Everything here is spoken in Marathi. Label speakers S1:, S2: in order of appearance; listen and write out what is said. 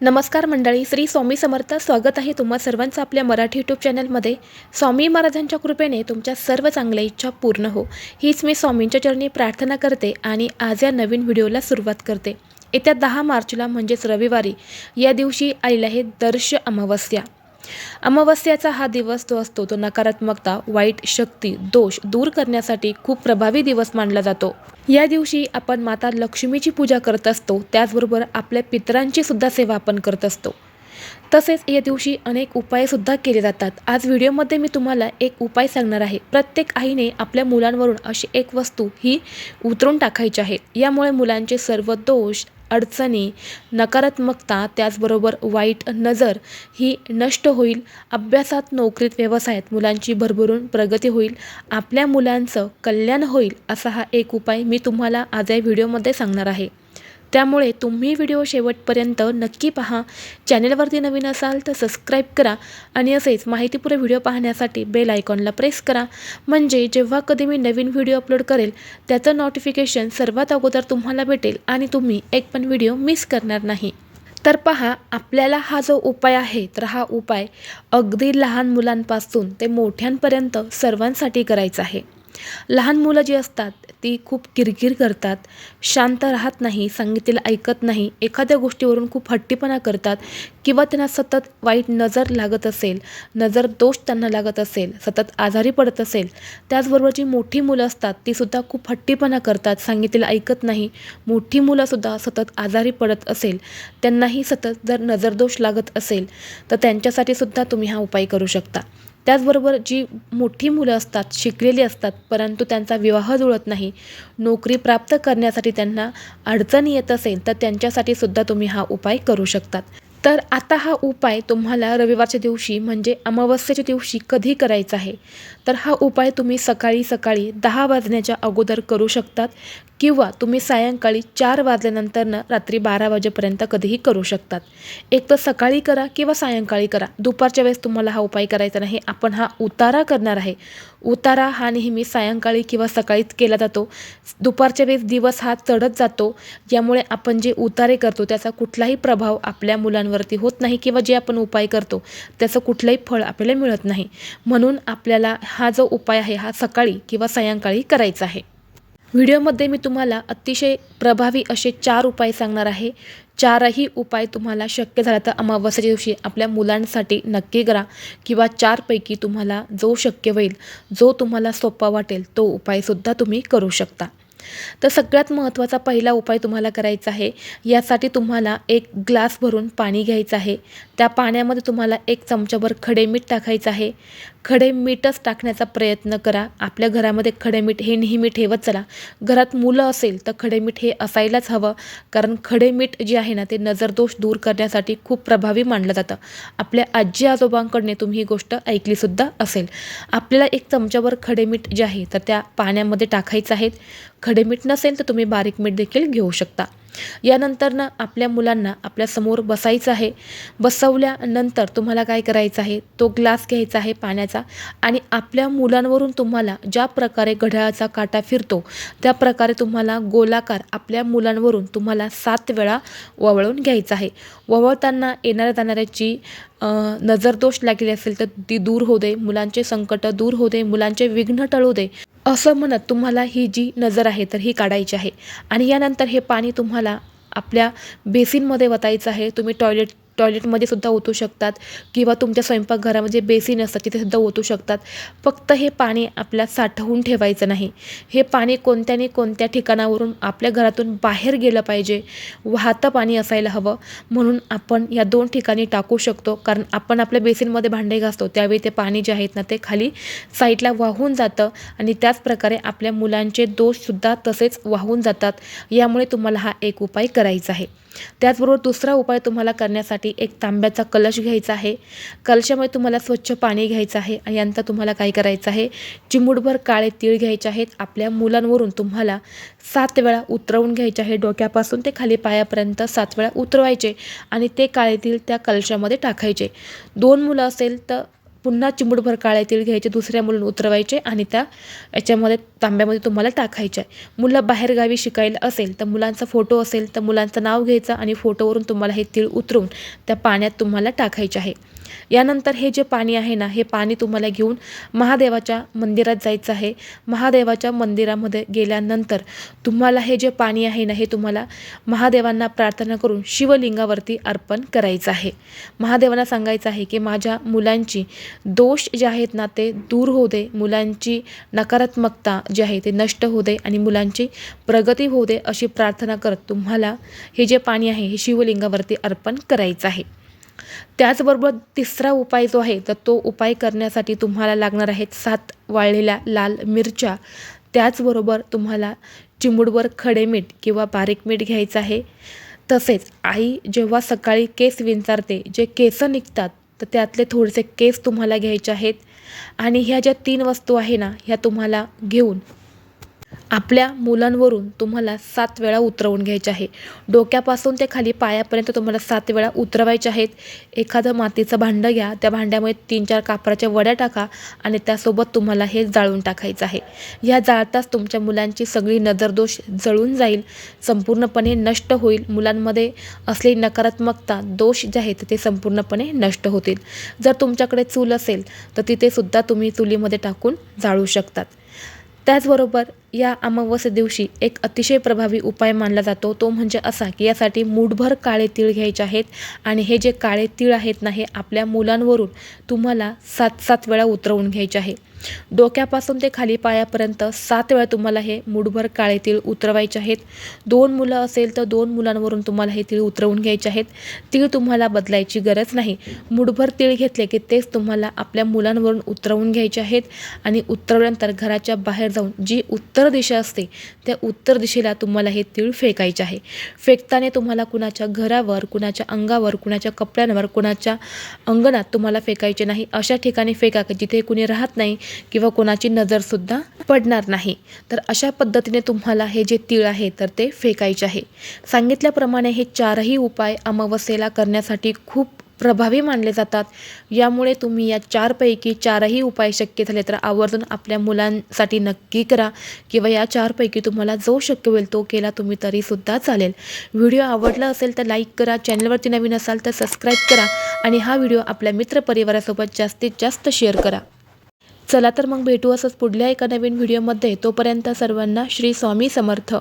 S1: नमस्कार मंडळी श्री स्वामी समर्थ स्वागत आहे तुम्हा सर्वांचं आपल्या मराठी यूट्यूब चॅनलमध्ये. स्वामी महाराजांच्या कृपेने तुमच्या सर्व चांगल्या इच्छा पूर्ण हो. हीच मी स्वामींच्या चरणी प्रार्थना करते आणि आज या नवीन व्हिडिओला सुरुवात करते. येत्या दहा मार्चला म्हणजेच रविवारी या दिवशी आलेलं आहे दर्श अमावस्या. अमावस्याचा हा दिवस जो असतो तो नकारात्मकता वाईट शक्ती दोष दूर करण्यासाठी खूप प्रभावी दिवस मानला जातो. या दिवशी आपण माता लक्ष्मीची पूजा करत असतो त्याचबरोबर आपल्या पितरांची सुद्धा सेवा आपण करत असतो. तसेच या दिवशी अनेक उपायसुद्धा केले जातात. आज व्हिडिओमध्ये मी तुम्हाला एक उपाय सांगणार आहे. प्रत्येक आईने आपल्या मुलांवरून अशी एक वस्तू ही उतरून टाकायची आहे. यामुळे मुलांचे सर्व दोष अडचणी नकारात्मकता त्याचबरोबर वाईट नजर ही नष्ट होईल. अभ्यासात नोकरीत व्यवसायात मुलांची भरभरून प्रगती होईल. आपल्या मुलांचं कल्याण होईल असा हा एक उपाय मी तुम्हाला आज या व्हिडिओमध्ये सांगणार आहे. त्यामुळे तुम्ही व्हिडिओ शेवटपर्यंत नक्की पहा. चॅनलवरती नवीन असाल तर सबस्क्राईब करा आणि असेच माहितीपूर व्हिडिओ पाहण्यासाठी बेल आयकॉनला प्रेस करा. म्हणजे जेव्हा कधी मी नवीन व्हिडिओ अपलोड करेल त्याचं नोटिफिकेशन सर्वात अगोदर तुम्हाला भेटेल आणि तुम्ही एक पण व्हिडिओ मिस करणार नाही. तर पहा आपल्याला हा जो उपाय आहे तर हा उपाय अगदी लहान मुलांपासून ते मोठ्यांपर्यंत सर्वांसाठी करायचा आहे. लहान मुलं जी असतात ती खूप किरकिर करतात शांत राहत नाही सांगितलेलं ऐकत नाही एखाद्या गोष्टीवरून खूप हट्टीपणा करतात किंवा त्यांना सतत वाईट नजर लागत असेल नजर दोष त्यांना लागत असेल सतत आजारी पडत असेल त्याचबरोबर जी मोठी मुलं असतात तीसुद्धा खूप हट्टीपणा करतात सांगितलेलं ऐकत नाही मोठी मुलंसुद्धा सतत आजारी पडत असेल त्यांनाही सतत जर नजरदोष लागत असेल तर त्यांच्यासाठी सुद्धा तुम्ही हा उपाय करू शकता. त्याचबरोबर जी मोठी मुलं असतात शिकलेली असतात परंतु त्यांचा विवाह जुळत नाही नोकरी प्राप्त करण्यासाठी त्यांना अडचण येत असेल तर त्यांच्यासाठी सुद्धा तुम्ही हा उपाय करू शकतात. तर आता हा उपाय तुम्हाला रविवारच्या दिवशी म्हणजे अमावस्येच्या दिवशी कधी करायचा आहे? तर हा उपाय तुम्ही सकाळी सकाळी दहा वाजण्याच्या अगोदर करू शकतात किंवा तुम्ही सायंकाळी चार वाजल्यानंतरनं रात्री बारा वाजेपर्यंत कधीही करू शकतात. एक तर सकाळी करा किंवा सायंकाळी करा. दुपारच्या वेळेस तुम्हाला हा उपाय करायचा नाही. आपण हा उतारा करणार आहे. उतारा हा नेहमी सायंकाळी किंवा सकाळीच केला जातो. दुपारच्या वेळेस दिवस हा चढत जातो. यामुळे आपण जे उतारे करतो त्याचा कुठलाही प्रभाव आपल्या मुलांवरती होत नाही किंवा जे आपण उपाय करतो त्याचं कुठलंही फळ आपल्याला मिळत नाही. म्हणून आपल्याला हा जो उपाय आहे हा सकाळी किंवा सायंकाळी करायचा आहे. व्हिडिओमध्ये मी तुम्हाला अतिशय प्रभावी असे चार उपाय सांगणार आहे. चारही उपाय तुम्हाला शक्य झाला तर अमावस्याच्या दिवशी आपल्या मुलांसाठी नक्की करा किंवा चारपैकी तुम्हाला जो शक्य होईल जो तुम्हाला सोपा वाटेल तो उपायसुद्धा तुम्ही करू शकता. तर सगळ्यात महत्त्वाचा पहिला उपाय तुम्हाला करायचा आहे यासाठी तुम्हाला एक ग्लास भरून पाणी घ्यायचं आहे. त्या पाण्यामध्ये तुम्हाला एक चमचाभर खडे मीठ टाकायचं आहे. खडे मीठच टाकण्याचा प्रयत्न करा. आपल्या घरामध्ये खडे मीठ हे नेहमी ठेवत चला. घरात मुलं असेल तर खडे मीठ हे असायलाच हवं. कारण खडे मीठ जे आहे ना ते नजरदोष दूर करण्यासाठी खूप प्रभावी मानलं जातं. आपल्या आजी आजोबांकडने तुम्ही ही गोष्ट ऐकलीसुद्धा असेल. आपल्याला एक चमच्यावर खडे मीठ जे आहे तर त्या पाण्यामध्ये टाकायचं आहे. खडे मीठ नसेल तर तुम्ही बारीक मीठ देखील घेऊ शकता. यानंतरनं आपल्या मुलांना आपल्यासमोर बसायचं आहे. बसवल्यानंतर तुम्हाला काय करायचं आहे? तो ग्लास घ्यायचा आहे पाण्याचा आणि आपल्या मुलांवरून तुम्हाला ज्या प्रकारे घड्याळाचा काटा फिरतो त्या प्रकारे तुम्हाला गोलाकार आपल्या मुलांवरून तुम्हाला सात वेळा वळवून घ्यायचा आहे. वळवताना येणाऱ्या जाणाऱ्याची नजरदोष लागली असेल तर ती दूर होऊ दे मुलांचे संकट दूर होऊ दे मुलांचे विघ्न टळू दे. असं म्हणत तुम्हाला ही जी नजर आहे तर ही काढायची आहे. आणि यानंतर हे पाणी तुम्हाला आपल्या बेसिनमध्ये वतायचं आहे. तुम्ही टॉयलेट टॉयलेटमध्ये सुद्धा ओतू शकतात किंवा तुमच्या स्वयंपाकघरामध्ये बेसिन असतात तिथे सुद्धा ओतू शकतात. फक्त हे पाणी आपल्या साठवून ठेवायचं नाही. हे पाणी कोणत्याने कोणत्या ठिकाणावरून आपल्या घरातून बाहेर गेलं पाहिजे वाहतं पाणी असायला हवं. म्हणून आपण या दोन ठिकाणी टाकू शकतो. कारण आपण आपल्या बेसिनमध्ये भांडे घासतो त्यावेळी ते पाणी जे आहेत ना ते खाली साईडला वाहून जातं आणि त्याच प्रकारे आपल्या मुलांचे दोषसुद्धा तसेच वाहून जातात. यामुळे तुम्हाला हा एक उपाय करायचा आहे. त्याचबरोबर दुसरा उपाय तुम्हाला करण्यासाठी एक तांब्याचा कलश घ्यायचा आहे. कलशामध्ये तुम्हाला स्वच्छ पाणी घ्यायचं आहे आणि यानंतर तुम्हाला काय करायचं आहे? चिमुटभर काळे तीळ घ्यायचे आहेत. आपल्या मुलांवरून तुम्हाला सात वेळा उतरवून घ्यायचे आहे. डोक्यापासून ते खाली पायापर्यंत सात वेळा उतरवायचे आणि ते काळे तीळ त्या कलशामध्ये टाकायचे. दोन मुलं असेल तर पुन्हा चिमूटभर काळे तीळ घ्यायचे दुसऱ्या मुलून उतरवायचे आणि त्या याच्यामध्ये तांब्यामध्ये तुम्हाला टाकायचे. आहे मुलं बाहेरगावी शिकायला असेल तर मुलांचा फोटो असेल तर मुलांचं नाव घ्यायचं आणि फोटोवरून तुम्हाला हे तीळ उतरवून त्या पाण्यात तुम्हाला टाकायचे आहे. यानंतर हे जे पाणी आहे ना हे पाणी तुम्हाला घेऊन महादेवाच्या मंदिरात जायचं आहे. महादेवाच्या मंदिरामध्ये गेल्यानंतर तुम्हाला हे जे पाणी आहे ना हे तुम्हाला महादेवांना प्रार्थना करून शिवलिंगावरती अर्पण करायचं आहे. महादेवांना सांगायचं आहे की माझ्या मुलांची दोष जे आहेत ना ते दूर होऊ दे. मुलांची नकारात्मकता जी आहे ते नष्ट होऊ दे आणि मुलांची प्रगती होऊ दे अशी प्रार्थना करत तुम्हाला हे जे पाणी आहे हे शिवलिंगावरती अर्पण करायचं आहे. त्याचबरोबर तिसरा उपाय जो आहे तर तो उपाय करण्यासाठी तुम्हाला लागणार आहेत सात वाळलेल्या लाल मिरच्या. त्याचबरोबर तुम्हाला चिमुडवर खडे मीठ किंवा बारीक मीठ घ्यायचं आहे. तसेच आई जेव्हा सकाळी केस विंचारते जे केस निघतात तर त्यातले थोडेसे केस तुम्हाला घ्यायचे आहेत. आणि ह्या ज्या तीन वस्तू आहे ना ह्या तुम्हाला घेऊन आपल्या मुलांवरून तुम्हाला सात वेळा उतरवून घ्यायचे आहे. डोक्यापासून ते खाली पायापर्यंत तुम्हाला सात वेळा उतरवायचे आहेत. एखादं मातीचं भांडं घ्या. त्या भांड्यामध्ये तीन चार कापराच्या वड्या टाका आणि त्यासोबत तुम्हाला हे जाळून टाकायचं आहे. ह्या जाळताच तुमच्या मुलांची सगळी नजरदोष जळून जाईल. संपूर्णपणे नष्ट होईल. मुलांमध्ये असलेली नकारात्मकता दोष जे आहेत ते संपूर्णपणे नष्ट होतील. जर तुमच्याकडे चूल असेल तर तिथे सुद्धा तुम्ही चुलीमध्ये टाकून जाळू शकतात. त्याचबरोबर या अमावस्य दिवशी एक अतिशय प्रभावी उपाय मानला जातो. तो म्हणजे असा की यासाठी मूठभर काळे तीळ घ्यायचे आहेत आणि हे जे काळे तीळ आहेत ना हे आपल्या मुलांवरून तुम्हाला सात सात वेळा उतरवून घ्यायचे आहे. डोक्यापासून ते खाली पायापर्यंत सात वेळा तुम्हाला हे मूठभर काळे तीळ उतरवायचे आहेत. दोन मुलं असेल तर दोन मुलांवरून तुम्हाला हे तीळ उतरवून घ्यायचे आहेत. तीळ तुम्हाला बदलायची गरज नाही. मूठभर तीळ घेतले की तेच तुम्हाला आपल्या मुलांवरून उतरवून घ्यायचे आहेत. आणि उतरवल्यानंतर घराच्या बाहेर जाऊन जी उत्तर उत्तर दिशा असते त्या उत्तर दिशेला तुम्हाला हे तीळ फेकायचे आहे. फेकताना तुम्हाला कुणाच्या घरावर कुणाच्या अंगावर कुणाच्या कपड्यांवर कुणाच्या अंगणात तुम्हाला फेकायचे नाही. अशा ठिकाणी फेका जिथे कुणी राहत नाही किंवा कोणाची नजरसुद्धा पडणार नाही. तर अशा पद्धतीने तुम्हाला हे जे तीळ आहे तर ते फेकायचे आहे. सांगितल्याप्रमाणे हे चारही उपाय अमावस्येला करण्यासाठी खूप प्रभावी मानले जातात. यामुळे तुम्ही या चारपैकी चारही उपाय शक्य झाले तर आवर्जून आपल्या मुलांसाठी नक्की करा किंवा या चारपैकी तुम्हाला जो शक्य होईल तो केला तुम्ही तरीसुद्धा चालेल. व्हिडिओ आवडला असेल तर लाईक करा चॅनलवरती नवीन असाल तर सबस्क्राईब करा आणि हा व्हिडिओ आपल्या मित्रपरिवारासोबत जास्तीत जास्त शेअर करा. चला तर मग भेटू असंच पुढल्या एका नवीन व्हिडिओमध्ये. तोपर्यंत सर्वांना श्री स्वामी समर्थ.